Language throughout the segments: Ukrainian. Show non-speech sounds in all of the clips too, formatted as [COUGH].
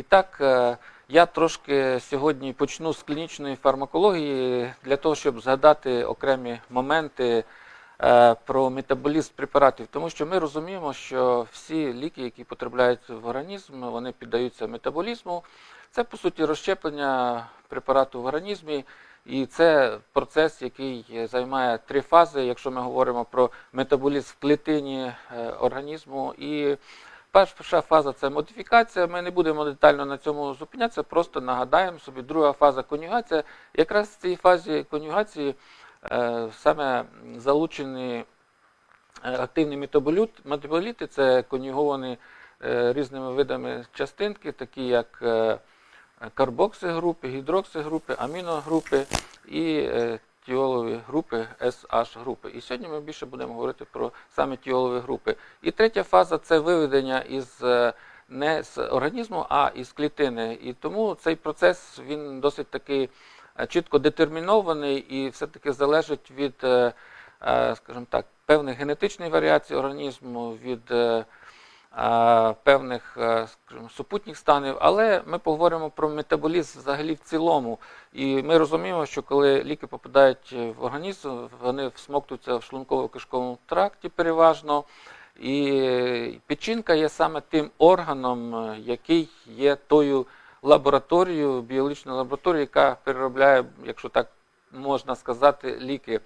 І так, е, я трошки сьогодні почну з клінічної фармакології для того, щоб згадати окремі моменти е, про метаболізм препаратів, тому що ми розуміємо, що всі ліки, які потрапляють в організм, вони піддаються метаболізму. Це по суті розщеплення препарату в організмі, і це процес, який займає три фази, якщо ми говоримо про метаболізм в клітині е, організму. І перша фаза це модифікація. Ми не будемо детально на цьому зупинятися, просто нагадаємо собі. Друга фаза конюгація. Якраз в цій фазі конюгації е, саме залучені е, активні метаболіт, метаболіти, це конюговані е, різними видами частинки, такі як карбоксигрупи, гідроксигрупи, аміногрупи і тіолові групи, SH групи. І сьогодні ми більше будемо говорити про саме тіолові групи. І третя фаза це виведення із е, не з організму, а із клітини. І тому цей процес він досить таки е, чітко детермінований і все-таки залежить від, е, скажімо так, певних генетичних варіацій організму, від певних е, скажімо, супутніх станів, але ми поговоримо про метаболізм взагалі в цілому. І ми розуміємо, що коли ліки попадають в організм, вони всмоктуються в шлунково-кишковому тракті переважно. І печінка є саме тим органом, е, який є тою лабораторією, біологічною лабораторією, яка переробляє, якщо так можна сказати, ліки.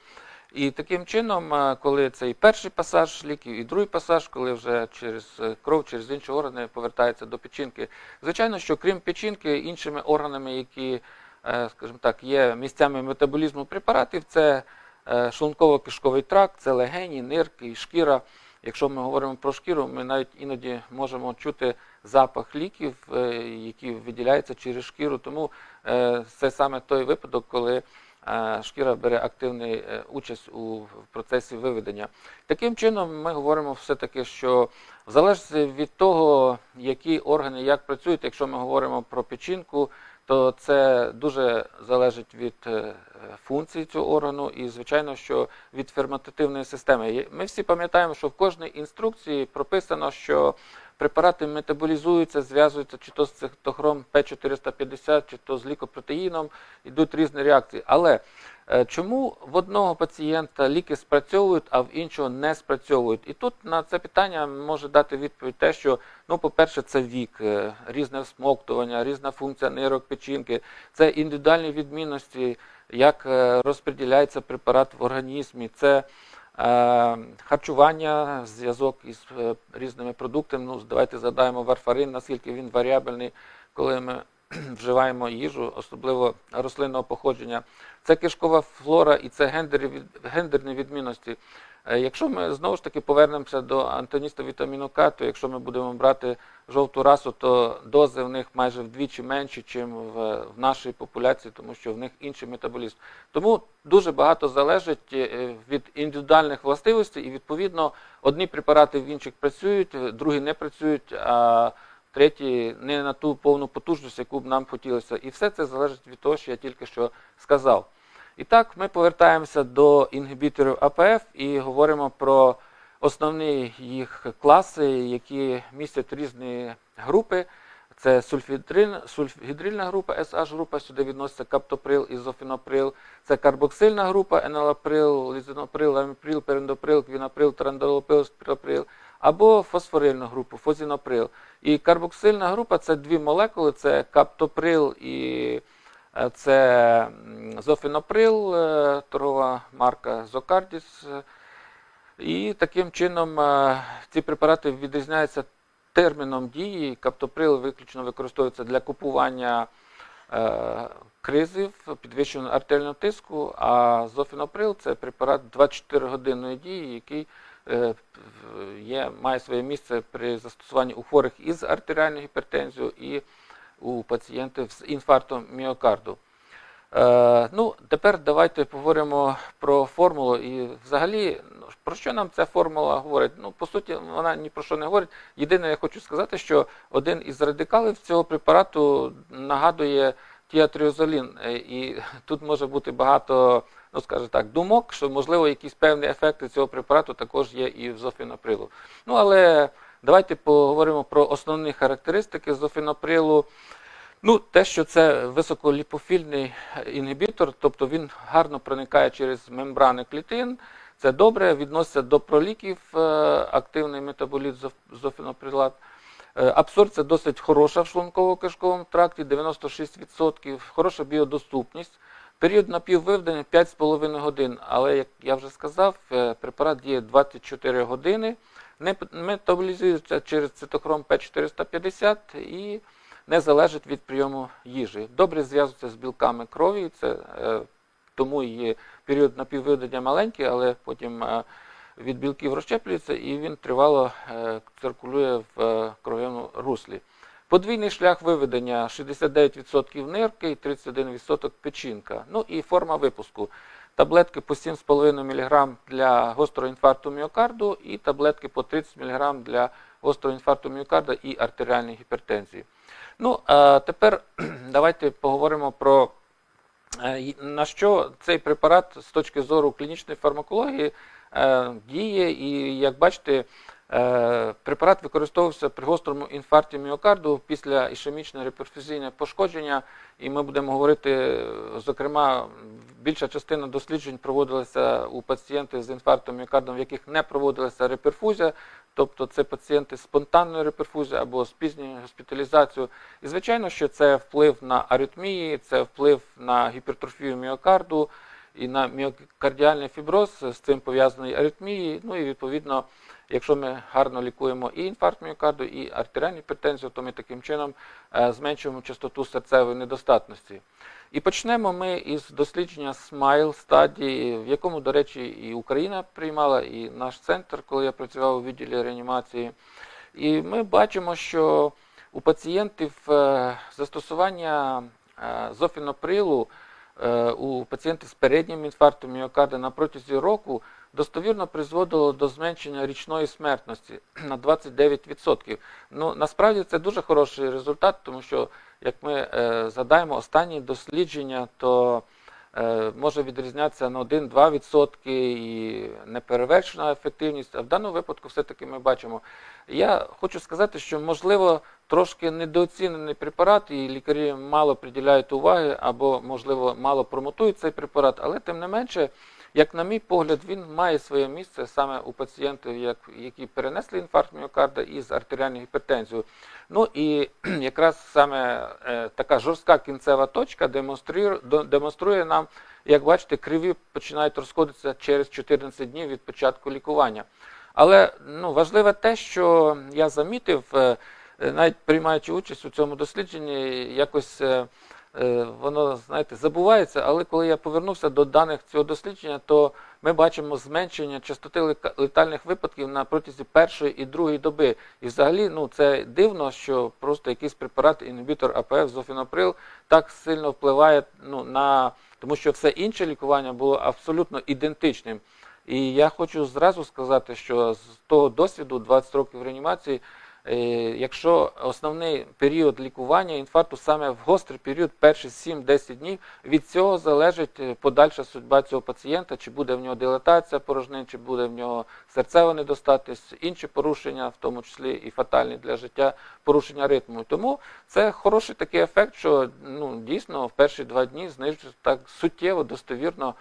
І таким чином, е, коли цей перший пасаж ліків і другий пасаж, коли вже через е, кров, через інші органи повертається до печінки. Звичайно, що крім печінки, іншими органами, які, е, скажімо так, є місцями метаболізму препаратів, це шлунково-кишковий тракт, це легені, нирки шкіра. Якщо ми говоримо про шкіру, ми навіть іноді можемо чути запах ліків, які виділяються через шкіру. Тому це саме той випадок, коли шкіра бере активну участь у процесі виведення. Таким чином, ми говоримо все-таки, що в залежності від того, які органи як працюють, якщо ми говоримо про печінку, то це дуже залежить від е, функції цього органу і, звичайно, що від ферментативної системи. Ми всі пам'ятаємо, що в кожній інструкції прописано, що препарати метаболізуються, зв'язуються чи то з цитохром П450, чи то з лікопротеїном, йдуть різні реакції. Але е, чому в одного пацієнта ліки спрацьовують, а в іншого не спрацьовують? І тут на це питання може дати відповідь те, що ну, по-перше, це вік, е, різне всмоктування, різна функція нирок, печінки, це індивідуальні відмінності, як е, розподіляється препарат в організмі, це харчування, зв'язок із е, різними продуктами. Ну, давайте згадаємо варфарин, наскільки він варіабельний, коли ми [CLEARS THROAT] вживаємо їжу, особливо рослинного походження. Це кишкова флора і це гендерні відмінності. Е, Якщо ми знову ж таки повернемося до антоніста вітаміну К, то якщо ми будемо брати жовту расу, то дози в них майже вдвічі менші, ніж в, в нашій популяції, тому що в них інший метаболізм. Тому дуже багато залежить е, від індивідуальних властивостей, і відповідно одні препарати в інших працюють, другі не працюють, а треті не на ту повну потужність, яку б нам хотілося. І все це залежить від того, що я тільки що сказав. І так, ми повертаємося до інгібіторів АПФ і говоримо про основні їх класи, які містять різні групи. Це сульфідрин, сульфгідрильна група, SH група, сюди відноситься каптоприл, ізофіноприл, це карбоксильна група, енолаприл, лізиноприл, аміприл, перендоприл, квіноприл, трандолоприл, спіроприл, або фосфорильну групу, фозіноприл. І карбоксильна група це дві молекули, це каптоприл і Це зофіноприл, е, торгова марка Зокардіс. І таким чином е, ці препарати відрізняються терміном дії. Каптоприл виключно використовується для купування е, кризів, підвищеного артеріального тиску, а зофіноприл це препарат 24-годинної дії, який є, має своє місце при застосуванні у хворих із артеріальною гіпертензією і у пацієнтів з інфарктом міокарду. Е, ну, тепер давайте поговоримо про формулу. І взагалі, ну, про що нам ця формула говорить? Ну, по суті, вона ні про що не говорить. Єдине, я хочу сказати, що один із радикалів цього препарату нагадує тіатріозолін. Е, І [LAUGHS] тут може бути багато, ну скажімо так, думок, що можливо якісь певні ефекти цього препарату також є і в зофіноприлу. Ну, але Давайте поговоримо про основні характеристики зофіноприлу. Ну, те, що це високоліпофільний інгібітор, тобто він гарно проникає через мембрани клітин, це добре, відноситься до проліків е, активний метаболіт зоф- зофіноприлат. Е, Абсорбція досить хороша в шлунково-кишковому тракті, 96%, хороша біодоступність. Період напіввиведення 5,5 годин, але, як я вже сказав, е, препарат діє 24 години, метаболізується через цитохром П450 і не залежить від прийому їжі. Добре зв'язується з білками крові, це, е, тому є період напіввиведення маленький, але потім е, від білків розщеплюється і він тривало е, циркулює в кров'яному руслі. Подвійний шлях виведення 69% нирки і 31% печінка. Ну і форма випуску. Таблетки по 7,5 мг для гострого інфаркту міокарду і таблетки по 30 мг для гострого інфаркту міокарда і артеріальної гіпертензії. Ну, а тепер [CLEARS THROAT] давайте поговоримо про е, на що цей препарат з точки зору клінічної фармакології е, діє. І як бачите, препарат використовувався при гострому інфаркті міокарду після ішемічного реперфузійного пошкодження. І ми будемо говорити, е, зокрема, більша частина досліджень проводилася у пацієнтів з інфарктом міокардом, в яких не проводилася реперфузія, тобто це пацієнти з спонтанною реперфузією або з пізньою госпіталізацією. І звичайно, що це вплив на аритмії, це вплив на гіпертрофію міокарду і на міокардіальний фіброз, з цим пов'язані аритмії. Ну і відповідно, якщо ми гарно лікуємо і інфаркт міокарду, і артеріальну гіпертензію, то ми таким чином е, зменшуємо частоту серцевої недостатності. І почнемо ми із дослідження SMILE стадії, в якому, до речі, і Україна приймала, і наш центр, коли я працював у відділі реанімації. І ми бачимо, що у пацієнтів е, застосування е, зофіноприлу у пацієнтів з переднім інфарктом міокарда на протязі року достовірно призводило до зменшення річної смертності [CLEARS THROAT] на 29%. Ну, насправді це дуже хороший результат, тому що, як ми е, згадаємо, останні дослідження, то е, може відрізнятися на 1-2% і неперевершена ефективність. А в даному випадку все-таки ми бачимо. Я хочу сказати, що можливо трошки недооцінений препарат, і лікарі мало приділяють уваги або, можливо, мало промотують цей препарат, але тим не менше, як на мій погляд, він має своє місце саме у пацієнтів, які перенесли інфаркт міокарда із артеріальною гіпертензією. Ну і [CLEARS THROAT] якраз саме е, така жорстка кінцева точка демонструє, нам, як бачите, криві починають розходитися через 14 днів від початку лікування. Але ну, важливе те, що я замітив, е, е, навіть приймаючи участь у цьому дослідженні, якось воно, знаєте, забувається, але коли я повернувся до даних цього дослідження, то ми бачимо зменшення частоти летальних випадків на протязі першої і другої доби. І взагалі, ну це дивно, що просто якийсь препарат, інгібітор АПФ, зофіноприл, так сильно впливає ну, на тому, що все інше лікування було абсолютно ідентичним. І я хочу зразу сказати, що з того досвіду 20 років реанімації, е, якщо основний період лікування інфаркту саме в гострий період, перші 7-10 днів, від цього залежить е, подальша судьба цього пацієнта, чи буде в нього дилатація порожнин, чи буде в нього серцева недостатність, інші порушення, в тому числі і фатальні для життя порушення ритму. Тому це хороший такий ефект, що ну, дійсно в перші два дні знижується так суттєво, достовірно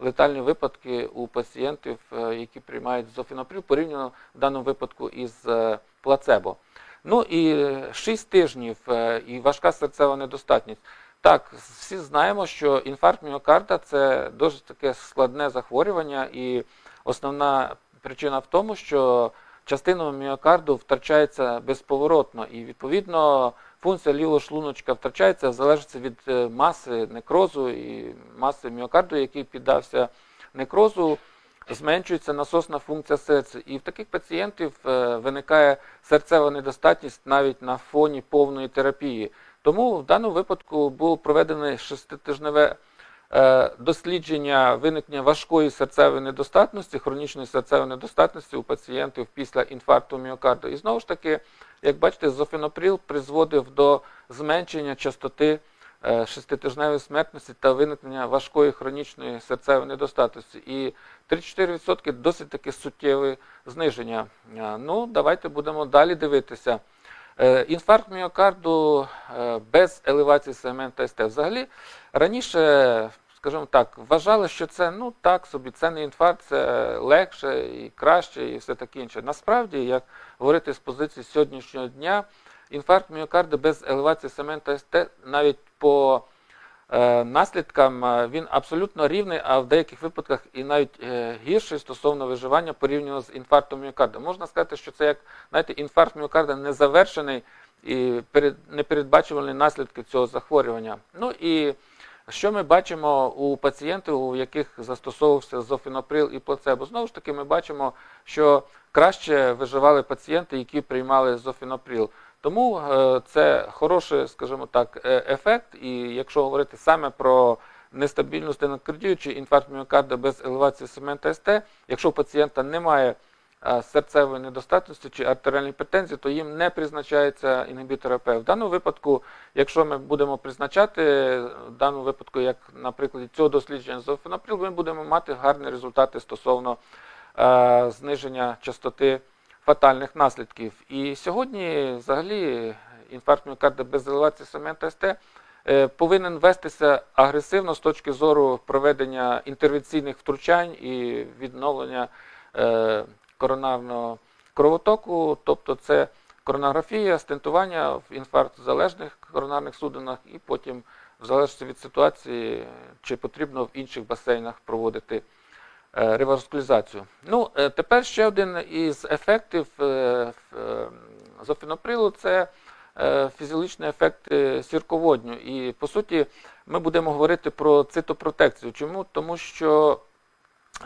летальні випадки у пацієнтів, е, які приймають зофіноприл, порівняно в даному випадку із е, плацебо. Ну і 6 тижнів е, і важка серцева недостатність. Так, всі знаємо, що інфаркт міокарда це дуже таке складне захворювання, і основна причина в тому, що частина міокарду втрачається безповоротно, і відповідно функція лівого шлуночка втрачається, залежить від е, маси некрозу і маси міокарду, який піддався некрозу, зменшується насосна функція серця. І в таких пацієнтів е, виникає серцева недостатність навіть на фоні повної терапії. Тому в даному випадку було проведене шеститижневе дослідження виникнення важкої серцевої недостатності, хронічної серцевої недостатності у пацієнтів після інфаркту міокарду. І знову ж таки, як бачите, зофіноприл призводив до зменшення частоти е, шеститижневої смертності та виникнення важкої хронічної серцевої недостатності. І 3-4% досить таки суттєве зниження. Е, Ну, давайте будемо далі дивитися. Е, Інфаркт міокарду е, без елевації сегмента СТ. Взагалі, раніше, скажімо так, вважали, що це ну так собі, це не інфаркт, це легше і краще, і все таке інше. Насправді, як говорити з позиції сьогоднішнього дня, інфаркт міокарду без елевації сегмента СТ навіть по наслідкам е, він абсолютно рівний, а в деяких випадках і навіть е, гірший стосовно виживання порівняно з інфарктом міокарда. Можна сказати, що це як знаєте, інфаркт міокарда незавершений і перед, непередбачувані наслідки цього захворювання. Ну і що ми бачимо у пацієнтів, у яких застосовувався зофіноприл і плацебо? Знову ж таки, ми бачимо, що краще виживали пацієнти, які приймали зофіноприл. Тому е, це хороший, скажімо так, е, ефект. І якщо говорити саме про нестабільну стенокардію чи інфаркт міокарда без елевації сегмента СТ, якщо у пацієнта немає е, серцевої недостатності чи артеріальної претензії, то їм не призначається інгібітор АП. В даному випадку, якщо ми будемо призначати, в даному випадку, як на прикладі цього дослідження зофенаприл, ми будемо мати гарні результати стосовно е, зниження частоти фатальних наслідків. І сьогодні, взагалі, інфаркт міокарда без елевації сегмента СТ е, повинен вестися агресивно з точки зору проведення інтервенційних втручань і відновлення е, коронарного кровотоку, тобто це коронарографія, стентування в інфаркт-залежних коронарних судинах, і потім, в залежності від ситуації, чи потрібно в інших басейнах проводити реваскулізацію. Ну, е, тепер ще один із ефектів е, е, зофіноприлу це е, фізіологічний ефект е, сірководню. І по суті, ми будемо говорити про цитопротекцію. Чому? Тому що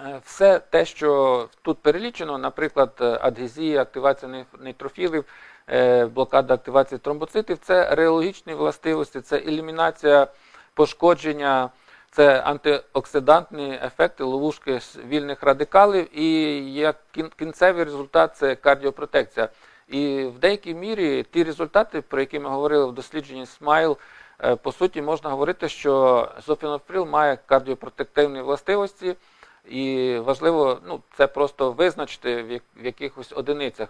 е, все те, що тут перелічено, наприклад, е, адгезія, активація нейтрофілів, е, блокада активації тромбоцитів, це реологічні властивості, це елімінація пошкодження, це антиоксидантні ефекти, ловушки вільних радикалів, і як кінцевий результат це кардіопротекція. І в деякій мірі ті результати, про які ми говорили в дослідженні SMILE, е, по суті, можна говорити, що зофінофрил має кардіопротективні властивості, і важливо ну, це просто визначити в, якихось одиницях.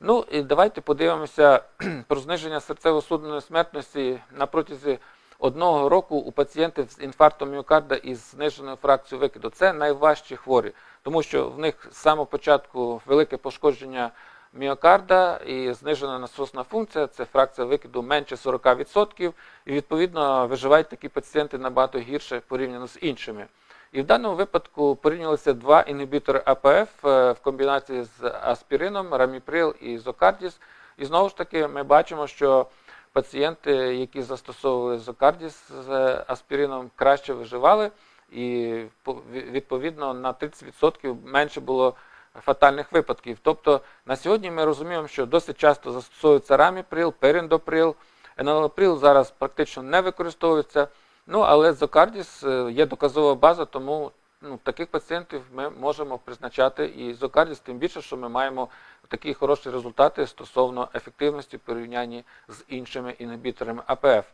Ну і давайте подивимося [CLEARS THROAT] про зниження серцево-судинної смертності на протязі одного року у пацієнтів з інфарктом міокарда із зниженою фракцією викиду. Це найважчі хворі, тому що в них з самого початку велике пошкодження міокарда і знижена насосна функція, це фракція викиду менше 40%, і відповідно виживають такі пацієнти набагато гірше порівняно з іншими. І в даному випадку порівнювалися два інгібітори АПФ е, в комбінації з аспірином, раміприл і зокардіс. І знову ж таки ми бачимо, що пацієнти, які застосовували зокардіс з аспірином, краще виживали, і відповідно на 30% менше було фатальних випадків. Тобто на сьогодні ми розуміємо, що досить часто застосовується раміприл, періндоприл, енолаприл зараз практично не використовується. Ну, але зокардіс е, є доказова база, тому ну, таких пацієнтів ми можемо призначати і зокардіс, тим більше, що ми маємо такі хороші результати стосовно ефективності в порівнянні з іншими інгібіторами АПФ.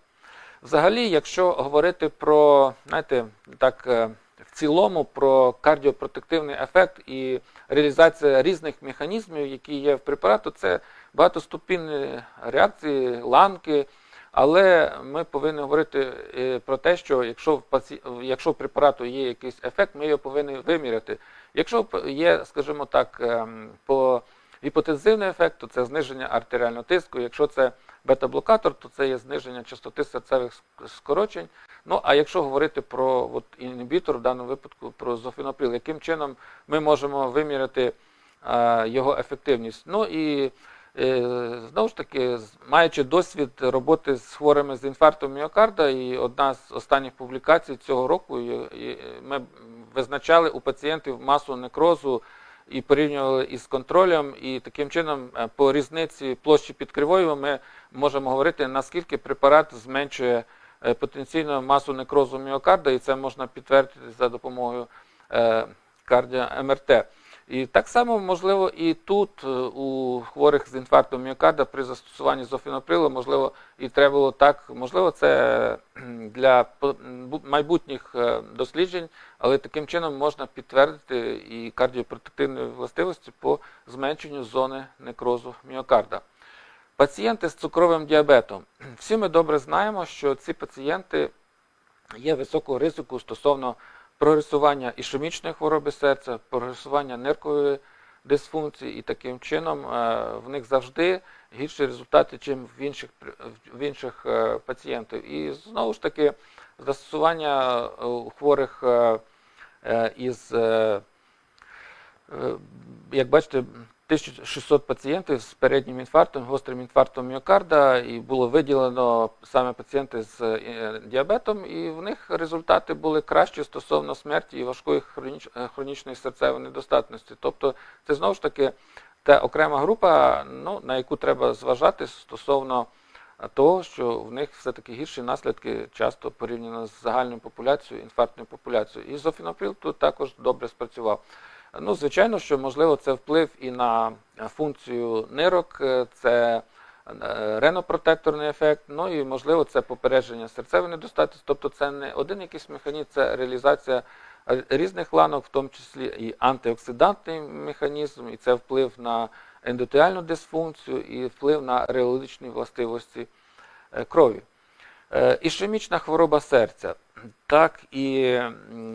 Взагалі, якщо говорити про, знаєте, так е, в цілому про кардіопротективний ефект і реалізація різних механізмів, які є в препарату, це багатоступінні реакції, ланки. Але ми повинні говорити е, про те, що якщо в паці... якщо в препарату є якийсь ефект, ми його повинні виміряти. Якщо є, скажімо так, ем, по гіпотензивний ефект, то це зниження артеріального тиску. Якщо це бета-блокатор, то це є зниження частоти серцевих скорочень. Ну а якщо говорити про от, інгібітор, в даному випадку про зофіноприл, яким чином ми можемо виміряти е, його ефективність? Ну і Знову ж таки, маючи досвід роботи з хворими з інфарктом міокарда, і одна з останніх публікацій цього року, ми визначали у пацієнтів масу некрозу і порівнювали із контролем, і таким чином е, по різниці площі під кривою ми можемо говорити, наскільки препарат зменшує е, потенційну масу некрозу міокарда, і це можна підтвердити за допомогою е, кардіо-МРТ. І так само, можливо, і тут е, у хворих з інфарктом міокарда при застосуванні зофіноприлу, можливо, і треба було так, можливо, це для майбутніх е, досліджень, але таким чином можна підтвердити і кардіопротективні властивості по зменшенню зони некрозу міокарда. Пацієнти з цукровим діабетом. Всі ми добре знаємо, що ці пацієнти є високого ризику стосовно прогресування ішемічної хвороби серця, прогресування ниркової дисфункції, і таким чином е, в них завжди гірші результати, ніж в інших, в інших е, пацієнтів. І знову ж таки, застосування у хворих е, е, із, як бачите, 1600 пацієнтів з переднім інфарктом, гострим інфарктом міокарда, і було виділено саме пацієнти з е, діабетом, і в них результати були кращі стосовно смерті і важкої е, хронічної серцевої недостатності. Тобто це знову ж таки та окрема група, ну, на яку треба зважати стосовно е, того, що в них все-таки гірші наслідки часто порівняно з загальною популяцією, інфарктною популяцією. І зофіноприл тут також добре спрацював. Ну, звичайно, що можливо це вплив і на функцію нирок, е, це е, ренопротекторний ефект, ну і можливо це попередження серцевої недостатності. Тобто це не один якийсь механізм, це реалізація е, різних ланок, в тому числі і антиоксидантний механізм, і це вплив на ендотеальну дисфункцію, і вплив на реологічні властивості крові. Е, Ішемічна хвороба серця. Так, і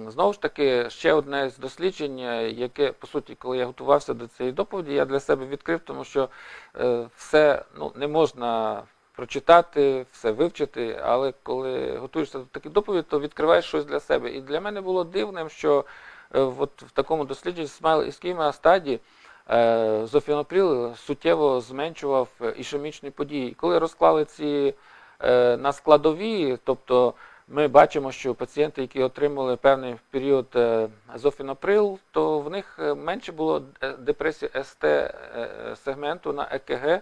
знову ж таки, ще одне з досліджень, е, яке, по суті, коли я готувався до цієї доповіді, я для себе відкрив, тому що е, все ну, не можна прочитати, все вивчити, але коли готуєшся до таких доповідей, то відкриваєш щось для себе. І для мене було дивним, що от в такому дослідженні смайл іскемія стадії зофіноприл суттєво зменшував ішемічні події. І коли розклали ці на складові, тобто ми бачимо, що пацієнти, які отримали певний період е, зофіноприл, то в них е, менше було е, депресії СТ е, сегменту на ЕКГ,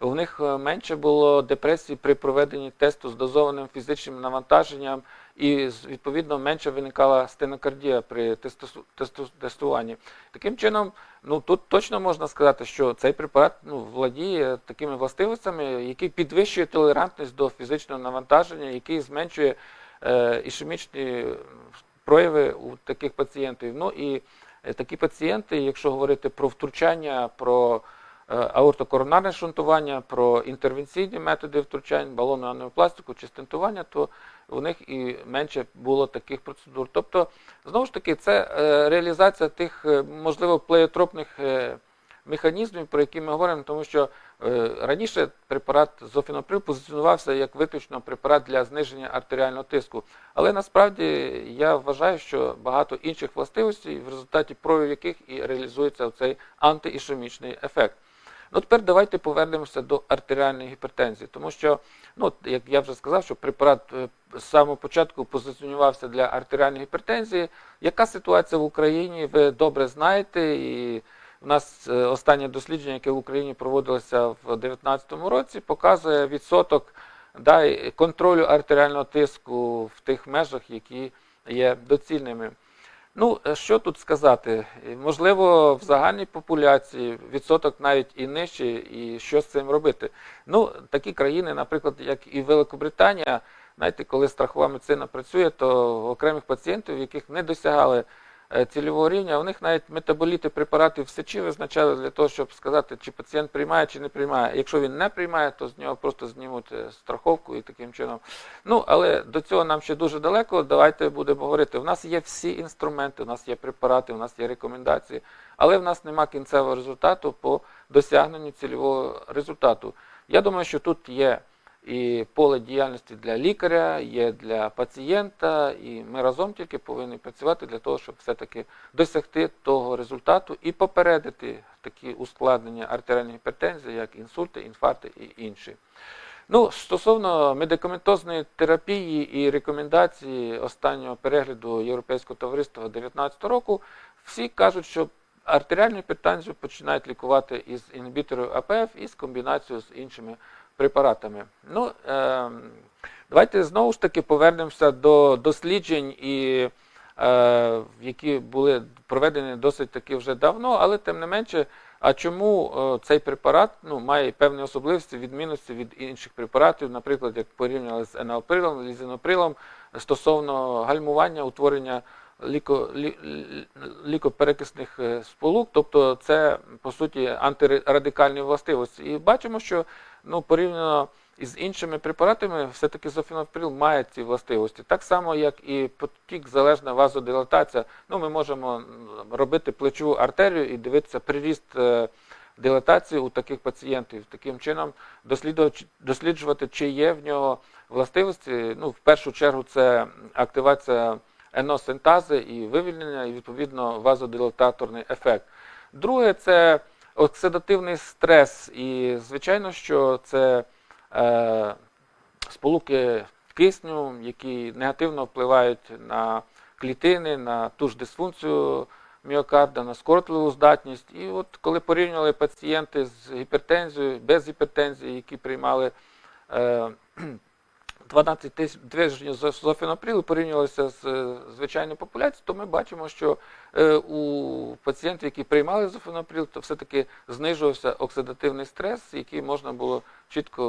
у них е, менше було депресії при проведенні тесту з дозованим фізичним навантаженням, і відповідно менше виникала стенокардія при тестуванні. Таким чином, ну тут точно можна сказати, що цей препарат ну, владіє такими властивостями, які підвищує толерантність до фізичного навантаження, який зменшує е, ішемічні прояви у таких пацієнтів. Ну і е, такі пацієнти, якщо говорити про втручання, про е, аортокоронарне шунтування, про інтервенційні методи втручань, балонну анеопластику чи стентування, то у них і менше було таких процедур. Тобто, знову ж таки, це е, реалізація тих, е, можливо, плеотропних е, механізмів, про які ми говоримо, тому що раніше препарат зофіноприл позиціонувався як виключно препарат для зниження артеріального тиску. Але насправді я вважаю, що багато інших властивостей, в результаті проявів яких і реалізується цей антиішемічний ефект. Ну, тепер давайте повернемося до артеріальної гіпертензії, тому що, ну, як я вже сказав, що препарат е, з самого початку позиціонувався для артеріальної гіпертензії. Яка ситуація в Україні, ви добре знаєте, і у нас е, останнє дослідження, яке в Україні проводилося в 2019 році, показує відсоток да, контролю артеріального тиску в тих межах, які є доцільними. Ну, е, що тут сказати? Е, Можливо, в загальній популяції відсоток навіть і нижчий, і що з цим робити? Ну, такі країни, наприклад, як і Великобританія, знаєте, коли страхова медицина працює, то окремих пацієнтів, яких не досягали цільового рівня, у них навіть метаболіти препаратів в сечі визначали для того, щоб сказати, чи пацієнт приймає, чи не приймає. Якщо він не приймає, то з нього просто знімуть е, страховку і таким чином. Ну, але до цього нам ще дуже далеко. Давайте будемо говорити. У нас є всі інструменти, у нас є препарати, у нас є рекомендації, але в нас нема кінцевого результату по досягненню цільового результату. Я думаю, що тут є і поле діяльності для лікаря, є для пацієнта, і ми разом тільки повинні працювати для того, щоб все-таки досягти того результату і попередити такі ускладнення артеріальної гіпертензії, як інсульти, інфаркти і інші. Ну, стосовно медикаментозної терапії і рекомендації останнього перегляду Європейського товариства 2019 року, всі кажуть, що артеріальну гіпертензію починають лікувати із інгібіторів АПФ і з комбінацією з іншими препаратами. Ну, е, давайте знову ж таки повернемося до досліджень і е, які були проведені досить таки вже давно, але тим не менше, а чому е, цей препарат ну, має певні особливості, відмінності від інших препаратів, наприклад, як порівняли з еналприлом, лізиноприлом, стосовно гальмування, утворення ліко, лі, лі- лікоперекисних е, сполук, тобто це по суті антирадикальні властивості. І бачимо, що ну, порівняно із іншими препаратами, все-таки зофіновприл має ці властивості. Так само, як і потік залежна вазодилатація. Ну, ми можемо робити плечову артерію і дивитися приріст е, дилатації у таких пацієнтів. Таким чином досліджувати, чи є в нього властивості. Ну, в першу чергу, це активація еносинтази і вивільнення, і відповідно вазодилататорний ефект. Друге, це оксидативний стрес. І, звичайно, що це е, сполуки кисню, які негативно впливають на клітини, на ту ж дисфункцію міокарда, на скоротливу здатність. І от коли порівнювали пацієнти з гіпертензією, без гіпертензії, які приймали е, 12 тисяч тижнів зофіноприлу порівнювалися з е, звичайною популяцією, то ми бачимо, що е, у пацієнтів, які приймали зофіноприл, то все-таки знижувався оксидативний стрес, який можна було чітко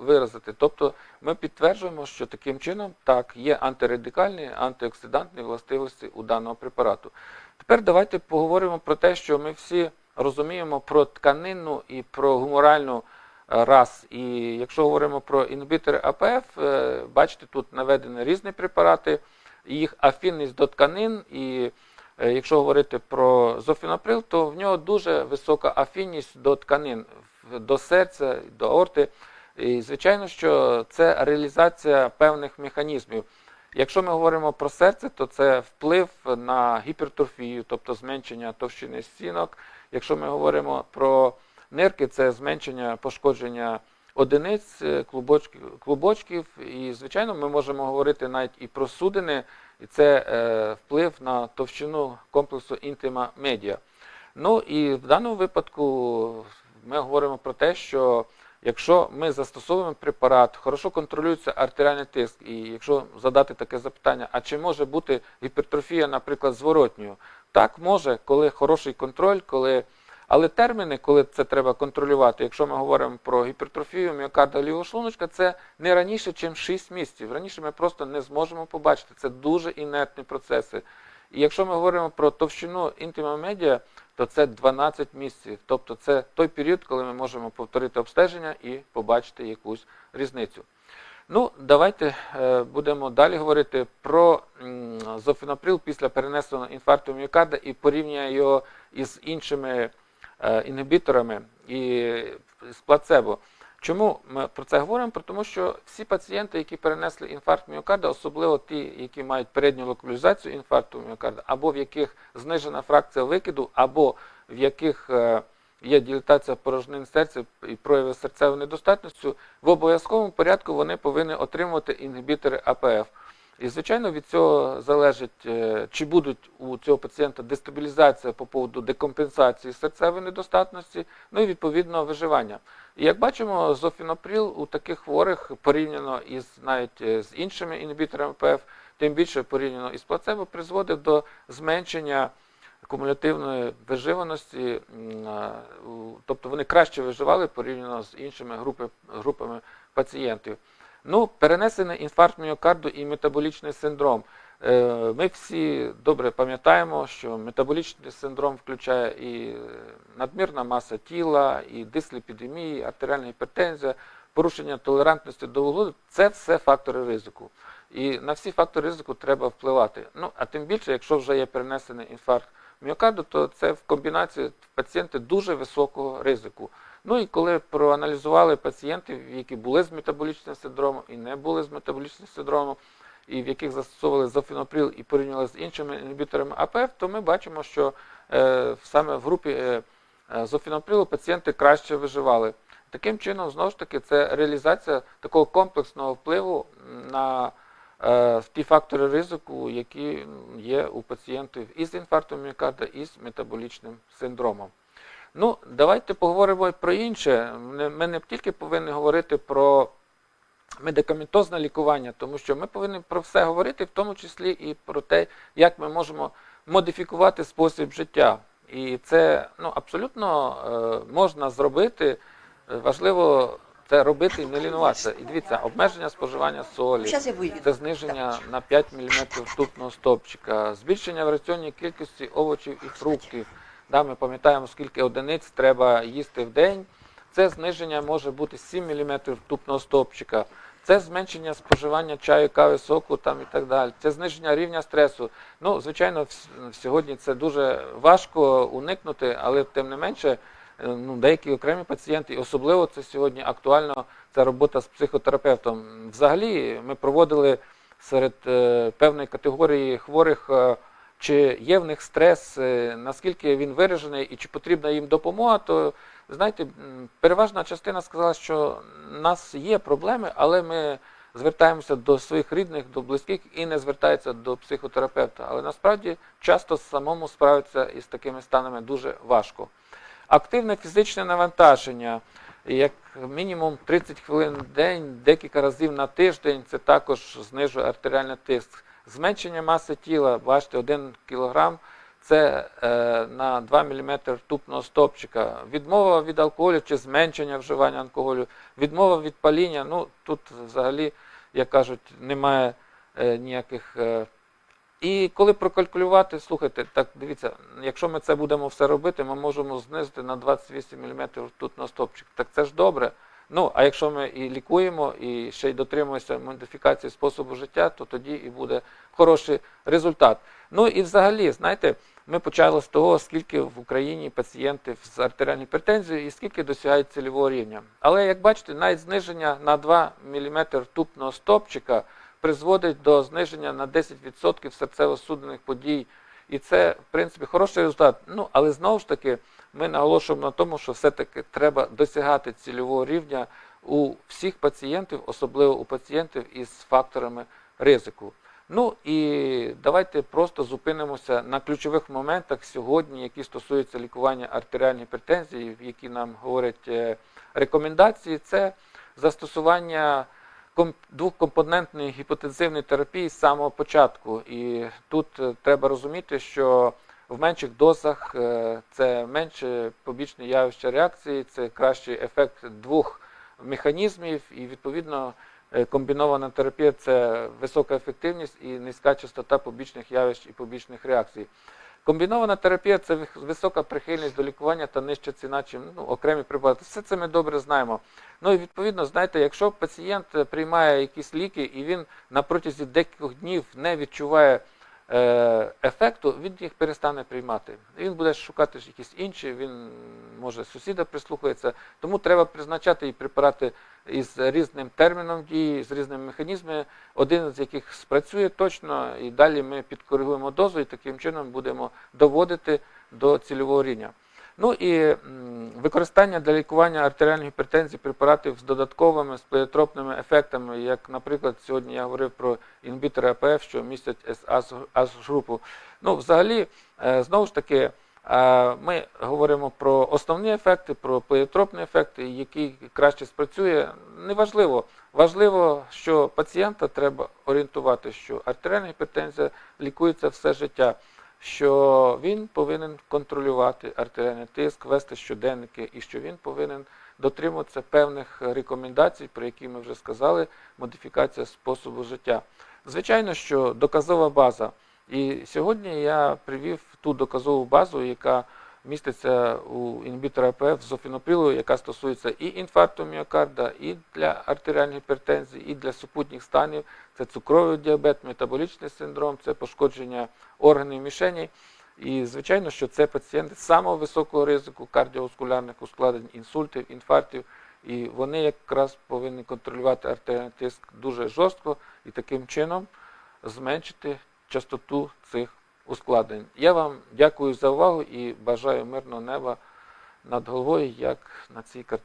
е, виразити. Тобто ми підтверджуємо, що таким чином так є антирадикальні, антиоксидантні властивості у даного препарату. Тепер давайте поговоримо про те, що ми всі розуміємо про тканинну і про гуморальну раз. І якщо говоримо про інгібітори АПФ, е, бачите, тут наведені різні препарати, їх афінність до тканин. І е, якщо говорити про зофіноприл, то в нього дуже висока афінність до тканин, до серця, до аорти. І звичайно, що це реалізація певних механізмів. Якщо ми говоримо про серце, то це вплив на гіпертрофію, тобто зменшення товщини стінок. Якщо ми говоримо про нирки, це зменшення пошкодження одиниць, е, клубочків. І, звичайно, ми можемо говорити навіть і про судини, і це е, вплив на товщину комплексу інтима медіа. Ну і в даному випадку ми говоримо про те, що якщо ми застосовуємо препарат, хорошо контролюється артеріальний тиск, і якщо задати таке запитання, а чи може бути гіпертрофія, наприклад, зворотньою? Так, може, коли хороший контроль, коли. Але терміни, коли це треба контролювати, якщо ми говоримо про гіпертрофію міокарда лівого шлуночка, це не раніше, ніж 6 місяців. Раніше ми просто не зможемо побачити. Це дуже інертні процеси. І якщо ми говоримо про товщину інтима медіа, то це 12 місяців. Тобто це той період, коли ми можемо повторити обстеження і побачити якусь різницю. Ну, давайте е, будемо далі говорити про м, після перенесеного інфаркту міокарда і порівняємо його із іншими інгібіторами і з плацебо. Чому ми про це говоримо? Тому що всі пацієнти, які перенесли інфаркт міокарда, особливо ті, які мають передню локалізацію інфаркту міокарда, або в яких знижена фракція викиду, або в яких е, є дилатація порожнин серця і прояви серцевої недостатності, в обов'язковому порядку вони повинні отримувати інгібітори АПФ. І, звичайно, від цього залежить, е, чи будуть у цього пацієнта дестабілізація по поводу декомпенсації серцевої недостатності, ну і відповідно виживання. І як бачимо, зофіноприл у таких хворих порівняно із навіть е, з іншими інгібіторами АПФ, тим більше порівняно із плацебо, призводить до зменшення кумулятивної виживаності, у- тобто вони краще виживали порівняно з іншими групи, групами пацієнтів. Ну, перенесений інфаркт міокарду і метаболічний синдром. Е, Ми всі добре пам'ятаємо, що метаболічний синдром включає і е, надмірна маса тіла, і дисліпідемії, артеріальна гіпертензія, порушення толерантності до вуглероду – це все фактори ризику. І на всі фактори ризику треба впливати. Ну, а тим більше, якщо вже є перенесений інфаркт міокарду, то це в комбінації пацієнти дуже високого ризику. Ну і коли проаналізували пацієнтів, які були з метаболічним синдромом і не були з метаболічним синдромом, і в яких застосовували зофіноприл і порівняли з іншими інгібіторами АПФ, то ми бачимо, що е, саме в групі е, е, зофіноприлу пацієнти краще виживали. Таким чином, знову ж таки, це реалізація такого комплексного впливу на е, ті фактори ризику, які є у пацієнтів із інфарктом міокарда і з метаболічним синдромом. Ну, давайте поговоримо про інше. Ми не тільки повинні говорити про медикаментозне лікування, тому що ми повинні про все говорити, в тому числі і про те, як ми можемо модифікувати спосіб життя. І це ну, абсолютно е, можна зробити. Важливо це робити і не лінуватися. І дивіться, обмеження споживання солі, це зниження на 5 мм ртутного стовпчика, збільшення в раціоні кількості овочів і фруктів. Да, ми пам'ятаємо, скільки одиниць треба їсти в день. Це зниження може бути 7 мм ртутного стовпчика. Це зменшення споживання чаю, кави, соку там і так далі. Це зниження рівня стресу. Ну, звичайно, сьогодні це дуже важко уникнути, але тим не менше, е, ну, деякі окремі пацієнти, особливо це сьогодні актуально, це робота з психотерапевтом. Взагалі, ми проводили серед е, певної категорії хворих, е, чи є в них стрес, е, наскільки він виражений і чи потрібна їм допомога, то знаєте, переважна частина сказала, що в нас є проблеми, але ми звертаємося до своїх рідних, до близьких і не звертаються до психотерапевта. Але насправді часто самому справитися із такими станами дуже важко. Активне фізичне навантаження, як мінімум 30 хвилин в день, декілька разів на тиждень, це також знижує артеріальний тиск. Зменшення маси тіла, бачите, 1 кг це е, на 2 мм ртутного стопчика. Відмова від алкоголю чи зменшення вживання алкоголю, відмова від паління. Ну тут взагалі, як кажуть, немає е, ніяких. Е, і коли прокалькулювати, слухайте, так дивіться, якщо ми це будемо все робити, ми можемо знизити на 28 мм ртутного стопчика. Так це ж добре. Ну, а якщо ми і лікуємо, і ще й дотримуємося модифікації способу життя, то тоді і буде хороший результат. Ну і взагалі, знаєте, ми почали з того, скільки в Україні пацієнтів з артеріальною гіпертензією і скільки досягають цільового рівня. Але як бачите, навіть зниження на 2 мм ртутного стопчика призводить до зниження на 10% серцево-судинних подій. І це, в принципі, хороший результат. Ну, але знову ж таки, ми наголошуємо на тому, що все-таки треба досягати цільового рівня у всіх пацієнтів, особливо у пацієнтів із факторами ризику. Ну і давайте просто зупинимося на ключових моментах сьогодні, які стосуються лікування артеріальної гіпертензії, які нам говорять е, рекомендації. Це застосування ком- двохкомпонентної гіпотензивної терапії з самого початку. І тут е, треба розуміти, що в менших дозах е, це менше побічне явище реакції, це кращий ефект двох механізмів, і відповідно е, комбінована терапія це висока ефективність і низька частота побічних явищ і побічних реакцій. Комбінована терапія це висока прихильність до лікування та нижча ціна, чим ну, окремі препарати. Все це ми добре знаємо. Ну і відповідно, знаєте, якщо пацієнт е, приймає якісь ліки і він на протязі декількох днів не відчуває ефекту, він їх перестане приймати. Він буде шукати якісь інші, він може сусіда прислухається. Тому треба призначати і препарати із різним терміном дії, з різними механізмами, один з яких спрацює точно, і далі ми підкоригуємо дозу і таким чином будемо доводити до цільового рівня. Ну і використання для лікування артеріальної гіпертензії препаратів з додатковими сплеєтропними ефектами, як, наприклад, сьогодні я говорив про інгібітори АПФ, що містять АС-групу. Ну, взагалі, е, знову ж таки, е, ми говоримо про основні ефекти, про плеєтропні ефекти, які краще спрацює. Неважливо. Важливо, що пацієнта треба орієнтувати, що артеріальна гіпертензія лікується все життя що він повинен контролювати артеріальний тиск, вести щоденники, і що він повинен дотримуватися певних рекомендацій, про які ми вже сказали, модифікація способу життя. Звичайно, що доказова база. І сьогодні я привів ту доказову базу, яка міститься у інгібітора АПФ з зофіноприлу, яка стосується і інфаркту міокарда, і для артеріальної гіпертензії, і для супутніх станів. Це цукровий діабет, метаболічний синдром, це пошкодження органів мішені. І звичайно, що це пацієнти самого високого ризику кардіоваскулярних ускладнень, інсультів, інфарктів. І вони якраз повинні контролювати артеріальний тиск дуже жорстко і таким чином зменшити частоту цих ускладнень. Я вам дякую за увагу і бажаю мирного неба над головою, як на цій картині.